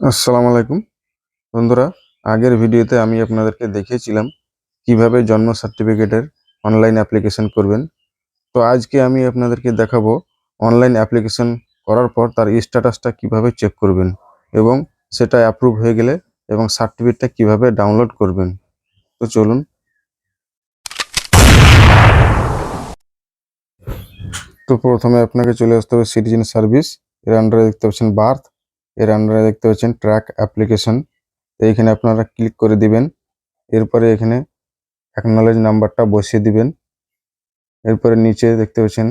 আসসালামু আলাইকুম। বন্ধুরা, আগের ভিডিওতে আমি আপনাদেরকে দেখিয়েছিলাম কীভাবে জন্ম সার্টিফিকেটের অনলাইন অ্যাপ্লিকেশন করবেন। তো আজকে আমি আপনাদেরকে দেখাবো অনলাইন অ্যাপ্লিকেশন করার পর তার স্ট্যাটাসটা কীভাবে চেক করবেন এবং সেটা অ্যাপ্রুভ হয়ে গেলে এবং সার্টিফিকেটটা কীভাবে ডাউনলোড করবেন। তো চলুন। তো প্রথমে আপনাকে চলে আসতে হবে সিটিজেন সার্ভিস এর আন্ডারে দেখতে পাচ্ছেন বার্থ এর আন্ডারে দেখতে পাচ্ছেন ট্র্যাক অ্যাপ্লিকেশন তো এইখানে আপনারা ক্লিক করে দিবেন। এরপরে এখানে অ্যাকনলেজ নাম্বারটা বসিয়ে দিবেন। এরপরে নিচে দেখতে পাচ্ছেন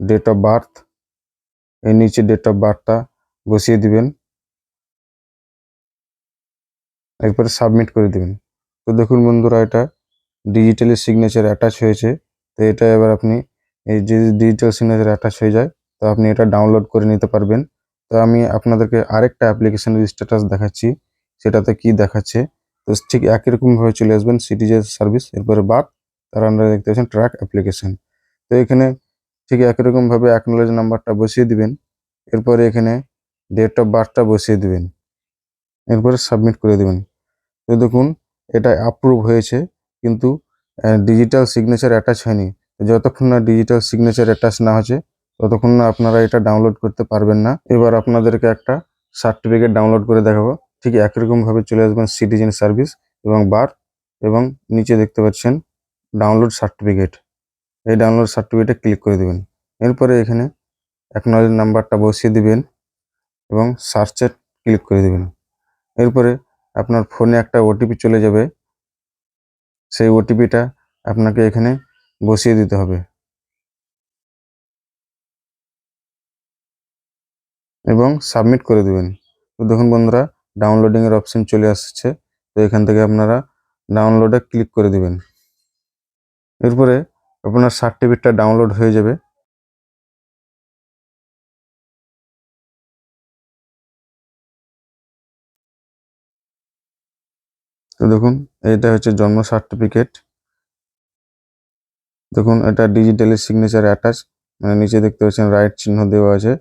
ডেট অফ বার্থ এই নিচে ডেট অফ বার্থটা বসিয়ে দিবেন। এরপরে সাবমিট করে দিবেন। তো দেখুন বন্ধুরা, এটা ডিজিটালি সিগনেচার অ্যাটাচ হয়েছে। তো এটা এবার আপনি এই যে ডিজিটাল সিগনেচার অ্যাটাচ হয়ে যায়, তো আপনি এটা ডাউনলোড করে নিতে পারবেন। তো আমি আপনাদেরকে আরেকটা অ্যাপ্লিকেশনের স্ট্যাটাস দেখাচ্ছি। সেটাতে কি দেখাচ্ছে? তো ঠিক একই রকমভাবে চলে আসবেন সিটিজেন সার্ভিস এরপরে বাদ, তার আন্ডারে দেখতে পাচ্ছেন ট্র্যাক অ্যাপ্লিকেশন তো এখানে ঠিক একই রকমভাবে অ্যাকনোলেজ নাম্বারটা বসিয়ে দিবেন, এরপরে এখানে ডেট অফ বার্থটা বসিয়ে দিবেন, এরপরে সাবমিট করে দিবেন। তো দেখুন, এটা অ্যাপ্রুভ হয়েছে, কিন্তু ডিজিটাল সিগনেচার অ্যাটাচ হয়নি। যতক্ষণ না ডিজিটাল সিগনেচার অ্যাটাচ না হচ্ছে ততক্ষণ না আপনারা এটা ডাউনলোড করতে পারবেন না। এবার আপনাদেরকে একটা সার্টিফিকেট ডাউনলোড করে দেখাবো। ঠিক একই রকম ভাবে চলে আসবেন সিটিজেন সার্ভিস এবং বার এবং নিচে দেখতে পাচ্ছেন ডাউনলোড সার্টিফিকেট এই ডাউনলোড সার্টিফিকেটে ক্লিক করে দিবেন। এরপরে এখানে অ্যাকনোলেজ নাম্বারটা বসিয়ে দিবেন এবং সার্চে ক্লিক করে দেবেন। এরপরে আপনার ফোনে একটা ওটিপি চলে যাবে। সেই ওটিপিটা আপনাকে এখানে বসিয়ে দিতে হবে। এবং সাবমিট করে দিবেন। তো দেখুন বন্ধুরা ডাউনলোডিং এর অপশন চলে আসছে। তো এখান থেকে আপনারা ডাউনলোডে ক্লিক করে দিবেন। এরপরে আপনার সার্টিফিকেটটা ডাউনলোড হয়ে যাবে। তো দেখুন এটা হচ্ছে জন্ম সার্টিফিকেট দেখুন, এটা ডিজিটালি সিগনেচার অ্যাটাচ মানে নিচে দেখতে পাচ্ছেন রাইট চিহ্ন দেওয়া আছে।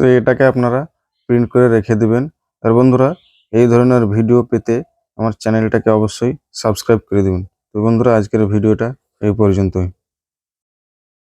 তো এটাকে আপনারা প্রিন্ট করে রেখে দিবেন। আর বন্ধুরা, এই ধরনের ভিডিও পেতে আমার চ্যানেলটাকে অবশ্যই সাবস্ক্রাইব করে দিবেন। তো বন্ধুরা, আজকের ভিডিওটা এই পর্যন্তই।